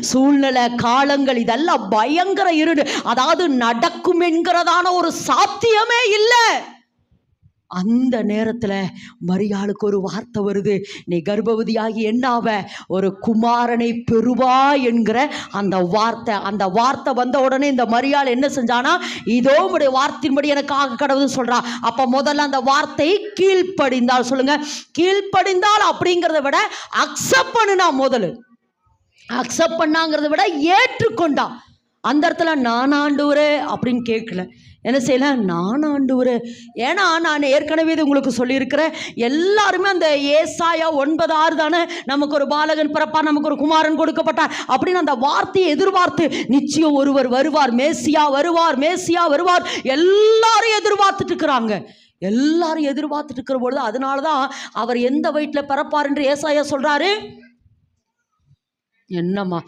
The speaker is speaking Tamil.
சூழ்நிலை காலங்கள் இதெல்லாம் பயங்கர இருடு. அதாவது நடக்கும் என்கிறதான ஒரு சாத்தியமே இல்லை. அந்த நேரத்துல மரியாளுக்கு ஒரு வார்த்தை வருது. நீ கர்ப்பவதியாகி என்னாவ? ஒரு குமாரனை பெறுவா என்கிற அந்த வார்த்தை. அந்த வார்த்தை வந்த உடனே இந்த மரியாள் என்ன செஞ்சானா இதோ உடைய வார்த்தையின்படி எனக்கு ஆக கடவுள் சொல்றா. அப்ப முதல்ல அந்த வார்த்தை கீழ்ப்படிந்தால் சொல்லுங்க. கீழ்ப்படிந்தால் அப்படிங்கிறத விட அக்செப்ட் பண்ணுனா முதல்ல அக்செப்ட் பண்ணாங்கிறத விட ஏற்றுக்கொண்டா. அந்த இடத்துல நான் ஆண்டவரே அப்படின்னு கேட்கல. என்ன செய்யல? நான் ஆண்டவரே. ஏன்னா நான் ஏற்கனவே இது உங்களுக்கு சொல்லியிருக்கிறேன். எல்லாருமே அந்த ஏசாயா ஒன்பது ஆறு தானே? நமக்கு ஒரு பாலகன் பிறப்பா நமக்கு ஒரு குமாரன் கொடுக்கப்பட்டார். அப்படின்னு அந்த வார்த்தையை எதிர்பார்த்து நிச்சயம் ஒருவர் வருவார். மேசியா வருவார் மேசியா வருவார். எல்லாரும் எதிர்பார்த்துட்டு இருக்கிறாங்க. எல்லாரும் எதிர்பார்த்துட்டு இருக்கிற பொழுது அதனால தான் அவர் எந்த வயிற்றில் பிறப்பார் என்று ஏசாயா சொல்கிறாரு என்னம்மா